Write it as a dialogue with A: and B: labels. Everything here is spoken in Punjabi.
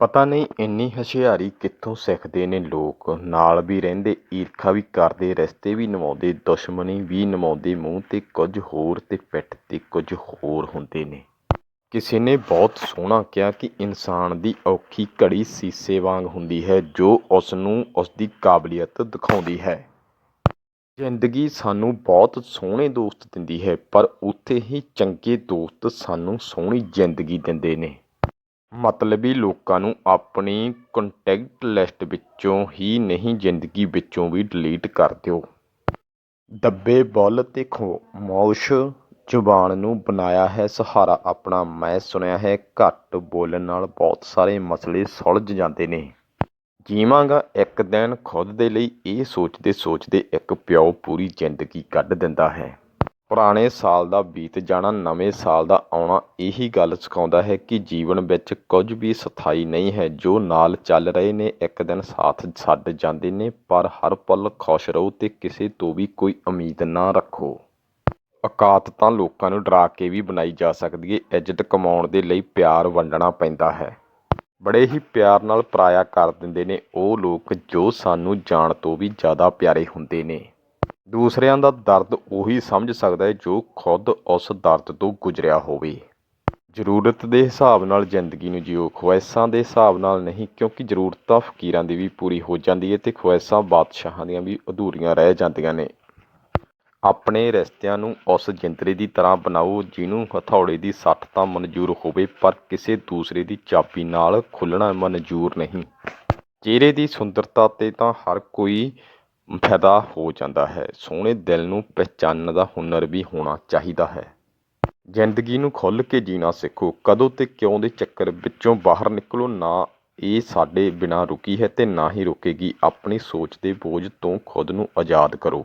A: ਪਤਾ ਨਹੀਂ ਇੰਨੀ ਹੁਸ਼ਿਆਰੀ ਕਿੱਥੋਂ ਸਿੱਖਦੇ ਨੇ ਲੋਕ। ਨਾਲ ਵੀ ਰਹਿੰਦੇ, ਈਰਖਾ ਵੀ ਕਰਦੇ, ਰਿਸ਼ਤੇ ਵੀ ਨਿਭਾਉਂਦੇ, ਦੁਸ਼ਮਣੀ ਵੀ ਨਿਭਾਉਂਦੇ, ਮੂੰਹ 'ਤੇ ਕੁਝ ਹੋਰ ਅਤੇ ਪਿੱਠ 'ਤੇ ਕੁਝ ਹੋਰ ਹੁੰਦੇ ਨੇ। ਕਿਸੇ ਨੇ ਬਹੁਤ ਸੋਹਣਾ ਕਿਹਾ ਕਿ ਇਨਸਾਨ ਦੀ ਔਖੀ ਘੜੀ ਸ਼ੀਸ਼ੇ ਵਾਂਗ ਹੁੰਦੀ ਹੈ, ਜੋ ਉਸ ਨੂੰ ਉਸ ਦੀ ਕਾਬਲੀਅਤ ਦਿਖਾਉਂਦੀ ਹੈ। ਜ਼ਿੰਦਗੀ ਸਾਨੂੰ ਬਹੁਤ ਸੋਹਣੇ ਦੋਸਤ ਦਿੰਦੀ ਹੈ, ਪਰ ਉੱਥੇ ਹੀ ਚੰਗੇ ਦੋਸਤ ਸਾਨੂੰ ਸੋਹਣੀ ਜ਼ਿੰਦਗੀ ਦਿੰਦੇ ਨੇ। ਮਤਲਬੀ ਲੋਕਾਂ ਨੂੰ ਆਪਣੀ ਕੰਟੈਕਟ ਲਿਸਟ ਵਿੱਚੋਂ ਹੀ ਨਹੀਂ, ਜ਼ਿੰਦਗੀ ਵਿੱਚੋਂ ਵੀ ਡਿਲੀਟ ਕਰ ਦਿਓ। ਦੱਬੇ ਬੁੱਲ੍ਹ ਤੇ ਖਾਮੋਸ਼ ਜ਼ੁਬਾਨ ਨੂੰ ਬਣਾਇਆ ਹੈ ਸਹਾਰਾ ਆਪਣਾ। ਮੈਂ ਸੁਣਿਆ ਹੈ ਘੱਟ ਬੋਲਣ ਨਾਲ ਬਹੁਤ ਸਾਰੇ ਮਸਲੇ ਸੁਲਝ ਜਾਂਦੇ ਨੇ। ਜੀਵਾਂਗਾ ਇੱਕ ਦਿਨ ਖੁਦ ਦੇ ਲਈ ਇਹ ਸੋਚਦੇ ਸੋਚਦੇ ਇੱਕ ਪਿਓ ਪੂਰੀ ਜ਼ਿੰਦਗੀ ਕੱਢ ਦਿੰਦਾ ਹੈ। ਪੁਰਾਣੇ ਸਾਲ ਦਾ ਬੀਤ ਜਾਣਾ, ਨਵੇਂ ਸਾਲ ਦਾ ਆਉਣਾ, ਇਹੀ ਗੱਲ ਸਿਖਾਉਂਦਾ ਹੈ ਕਿ ਜੀਵਨ ਵਿੱਚ ਕੁਝ ਵੀ ਸਥਾਈ ਨਹੀਂ ਹੈ। ਜੋ ਨਾਲ ਚੱਲ ਰਹੇ ਨੇ, ਇੱਕ ਦਿਨ ਸਾਥ ਛੱਡ ਜਾਂਦੇ ਨੇ, ਪਰ ਹਰ ਪਲ ਖੁਸ਼ ਰਹੋ ਤੇ ਕਿਸੇ ਤੋਂ ਵੀ ਕੋਈ ਉਮੀਦ ਨਾ ਰੱਖੋ। ਔਕਾਤ ਤਾਂ ਲੋਕਾਂ ਨੂੰ ਡਰਾ ਕੇ ਵੀ ਬਣਾਈ ਜਾ ਸਕਦੀ ਹੈ ਇੱਜ਼ਤ ਕਮਾਉਣ ਦੇ ਲਈ ਪਿਆਰ ਵੰਡਣਾ ਪੈਂਦਾ ਹੈ। ਬੜੇ ਹੀ ਪਿਆਰ ਨਾਲ ਪਰਾਇਆ ਕਰ ਦਿੰਦੇ ਨੇ ਉਹ ਲੋਕ ਜੋ ਸਾਨੂੰ ਜਾਣ ਤੋਂ ਵੀ ਜ਼ਿਆਦਾ ਪਿਆਰੇ ਹੁੰਦੇ ਨੇ। ਦੂਸਰਿਆਂ ਦਾ ਦਰਦ ਉਹੀ ਸਮਝ ਸਕਦਾ ਹੈ ਜੋ ਖੁਦ ਉਸ ਦਰਦ ਤੋਂ ਗੁਜ਼ਰਿਆ ਹੋਵੇ। ਜ਼ਰੂਰਤ ਦੇ ਹਿਸਾਬ ਨਾਲ ਜ਼ਿੰਦਗੀ ਨੂੰ ਜਿਓ। ਖੁਆਇਸ਼ਾਂ ਦੇ ਹਿਸਾਬ ਨਾਲ ਨਹੀਂ, ਕਿਉਂਕਿ ਜ਼ਰੂਰਤਾਂ, ਫਕੀਰਾਂ ਦੀ ਵੀ ਪੂਰੀ ਹੋ ਜਾਂਦੀ ਹੈ ਤੇ ਖੁਆਇਸ਼ਾਂ, ਬਾਦਸ਼ਾਹਾਂ ਦੀਆਂ ਵੀ ਅਧੂਰੀਆਂ ਰਹਿ ਜਾਂਦੀਆਂ ਨੇ। ਆਪਣੇ ਰਿਸ਼ਤਿਆਂ ਨੂੰ ਉਸ ਜਿੰਦਰੇ ਦੀ ਤਰ੍ਹਾਂ ਬਣਾਓ, ਜਿਹਨੂੰ ਹਥੌੜੇ ਦੀ ਸੱਟ ਤਾਂ ਮਨਜ਼ੂਰ ਹੋਵੇ, ਪਰ ਕਿਸੇ ਦੂਸਰੇ ਦੀ ਚਾਬੀ ਨਾਲ ਖੁੱਲਣਾ ਮਨਜ਼ੂਰ ਨਹੀਂ। ਚਿਹਰੇ ਦੀ ਸੁੰਦਰਤਾ 'ਤੇ ਤਾਂ ਹਰ ਕੋਈ ਫਾਇਦਾ ਹੋ ਜਾਂਦਾ ਹੈ। ਸੋਹਣੇ ਦਿਲ ਨੂੰ ਪਹਿਚਾਨਣ ਦਾ ਹੁਨਰ ਵੀ ਹੋਣਾ ਚਾਹੀਦਾ ਹੈ। ਜ਼ਿੰਦਗੀ ਨੂੰ ਖੁੱਲ੍ਹ ਕੇ ਜੀਣਾ ਸਿੱਖੋ। ਕਦੋਂ ਅਤੇ ਕਿਉਂ ਦੇ ਚੱਕਰ ਵਿੱਚੋਂ ਬਾਹਰ ਨਿਕਲੋ ਨਾ। ਇਹ ਸਾਡੇ ਬਿਨਾਂ ਰੁਕੀ ਹੈ ਅਤੇ ਨਾ ਹੀ ਰੁਕੇਗੀ। ਆਪਣੀ ਸੋਚ ਦੇ ਬੋਝ ਤੋਂ ਖੁਦ ਨੂੰ ਆਜ਼ਾਦ ਕਰੋ।